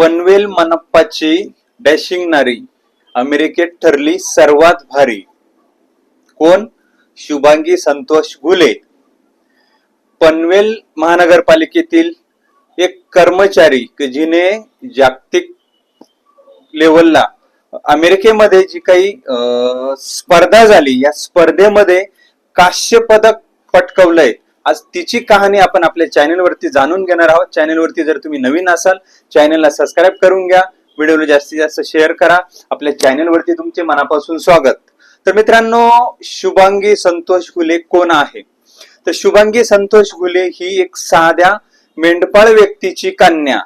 Panvel मनप्पाची dashing नारी अमेरिकेत ठरली सर्वात भारी. कोण? शुभांगी संतोष घुले. पनवेल महानगरपालिकेतील एक कर्मचारी की जिने जागतिक लेवलला अमेरिकेमध्ये जी काही स्पर्धा झाली या स्पर्धेमध्ये काश्य पदक पटकवलंय. आज तिची कहाणी आपण आपल्या चॅनेलवरती जाणून घेणार आहोत. चॅनेलवरती जर तुम्ही नवीन असाल चॅनेलला सबस्क्राईब करून घ्या. व्हिडिओला जास्तीत जास्त शेअर करा. आपल्या चॅनेलवरती तुमचे मनापासून स्वागत. तर मित्रांनो शुभांगी संतोष घुले कोण आहे? तर शुभांगी संतोष घुले ही एक साध्या मेंढपाळ व्यक्तीची कन्या.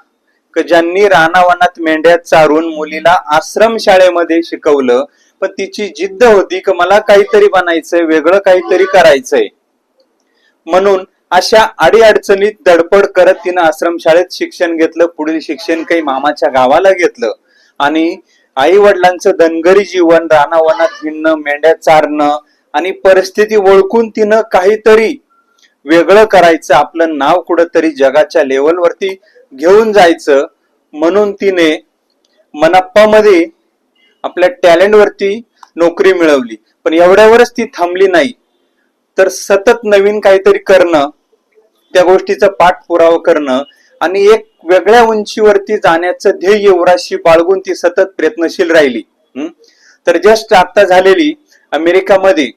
ज्यांनी रानावनात मेंढ्या चारून मुलीला आश्रम शाळेमध्ये शिकवलं. पण तिची जिद्द होती की मला काहीतरी बनायचंय वेगळं काहीतरी करायचंय. म्हणून अशा अडीअडचणीत धडपड करत तिनं आश्रमशाळेत शिक्षण घेतलं पुढील शिक्षण काही मामाच्या गावाला घेतलं. आणि आई वडिलांचं धनगरी जीवन रानावनात भिन्न मेंढ्या चारणं आणि परिस्थिती ओळखून तिनं काहीतरी वेगळं करायचं आपलं नाव कुठंतरी जगाच्या लेवलवरती घेऊन जायचं म्हणून तिने मनाप्पामध्ये आपल्या टॅलेंटवरती नोकरी मिळवली. पण एवढ्यावरच ती थांबली नाही. तर सतत नवीन काहीतरी करणं त्या गोष्टीचा पाठपुरावा करणं आणि एक वेगळ्या उंचीवरती जाण्याचं ध्येय युवराशी बाळगून ती सतत प्रयत्नशील राहिली. तर जस्ट आता झालेली अमेरिकामध्ये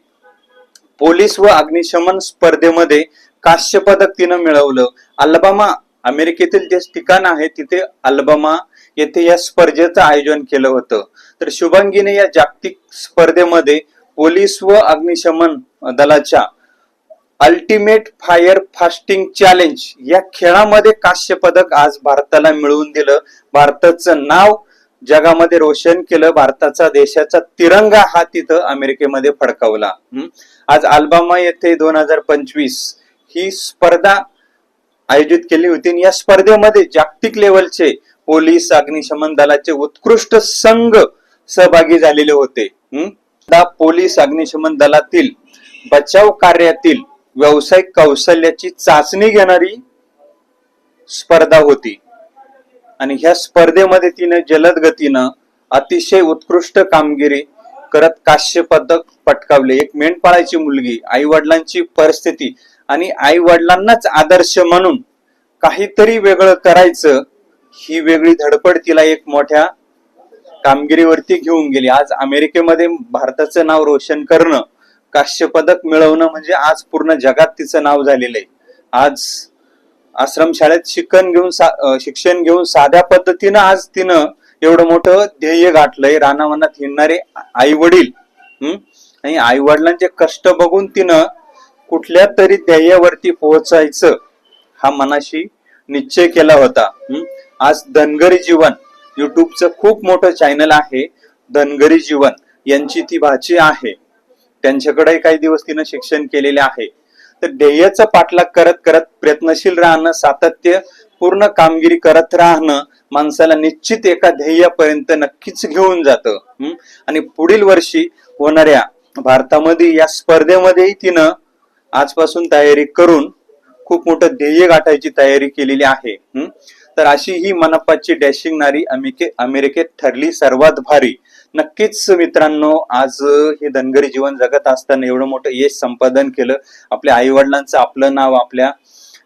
पोलीस व अग्निशमन स्पर्धेमध्ये काश्य पदक तिनं मिळवलं. अल्बामा अमेरिकेतील जे ठिकाण आहे तिथे अल्बामा येथे या स्पर्धेचं आयोजन केलं होतं. तर शुभांगीने या जागतिक स्पर्धेमध्ये पोलीस व अग्निशमन दलाच्या अल्टिमेट फायर फास्टिंग चॅलेंज या खेळामध्ये काश्य पदक आज भारताला मिळवून दिलं. भारताचं नाव जगामध्ये रोशन केलं. भारताचा देशाचा तिरंगा हा तिथं अमेरिकेमध्ये फडकावला. आज अल्बामा येथे दोन हजार पंचवीस ही स्पर्धा आयोजित केली होती. आणि या स्पर्धेमध्ये जागतिक लेवलचे पोलीस अग्निशमन दलाचे उत्कृष्ट संघ सहभागी झालेले होते. पोलीस अग्निशमन दलातील बचाव कार्यातील व्यावसायिक कौशल्याची चाचणी घेणारी स्पर्धा होती. आणि ह्या स्पर्धेमध्ये तिने जलद गतीनं अतिशय उत्कृष्ट कामगिरी करत काश्य पदक पटकावले. एक मेंढपाळाची मुलगी आई वडिलांची परिस्थिती आणि आई वडिलांनाच आदर्श म्हणून काहीतरी वेगळं करायचं ही वेगळी धडपड तिला एक मोठ्या कामगिरीवरती घेऊन गेली. आज अमेरिकेमध्ये भारताचं नाव रोशन करणं कांस्य पदक मिळवणं म्हणजे आज पूर्ण जगात तिचं नाव झालेलं आहे. आज आश्रमशाळेत शिक्षण घेऊन सा- शिक्षण घेऊन साध्या पद्धतीनं आज तिनं एवढं मोठं ध्येय गाठलंय. रानावनात हिंडणारे आई वडील आणि आई वडिलांचे कष्ट बघून तिनं कुठल्या तरी ध्येयावरती पोहोचायचं हा मनाशी निश्चय केला होता हम्म आज धनगरी जीवन युट्यूबचं खूप मोठं चॅनल आहे. धनगरी जीवन यांची ती भाची आहे. त्यांच्याकडे काही दिवस तिनं शिक्षण केलेले आहे. तर ध्येयाचा पाठलाग करत करत प्रयत्नशील राहणं सातत्य पूर्ण कामगिरी करत राहणं माणसाला निश्चित एका ध्येयापर्यंत नक्कीच घेऊन जातं. आणि पुढील वर्षी होणाऱ्या भारतामध्ये या स्पर्धेमध्येही तिनं आजपासून तयारी करून खूप मोठं ध्येय गाठायची तयारी केलेली आहे. तर अशी ही मनप्पाची डॅशिंग नारी अमेरिके अमेरिकेत ठरली सर्वात भारी. नक्कीच मित्रांनो आज हे धनगरी जीवन जगत असताना एवढं मोठं यश संपादन केलं. आपल्या आई वडिलांचं आपलं नाव आपल्या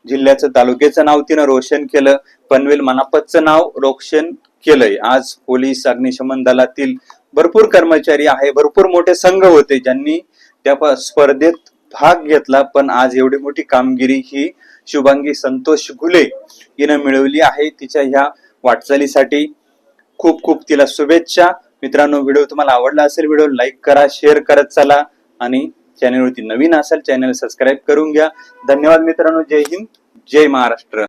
जिल्ह्याचं तालुक्याचं नाव तिनं रोशन केलं. पनवेल मनापतचं नाव रोशन केलंय. आज पोलीस अग्निशमन दलातील भरपूर कर्मचारी आहे भरपूर मोठे संघ होते ज्यांनी त्या स्पर्धेत भाग घेतला पण आज एवढी मोठी कामगिरी ही शुभांगी संतोष घुले हिनं मिळवली आहे. तिच्या ह्या वाटचालीसाठी खूप खूप तिला शुभेच्छा. मित्रांनो व्हिडिओ तुम्हाला आवडला असेल व्हिडिओ लाईक करा शेअर करत चला आणि चॅनलवरती नवीन असाल चॅनल सबस्क्राईब करून घ्या. धन्यवाद मित्रांनो जय हिंद जय महाराष्ट्र.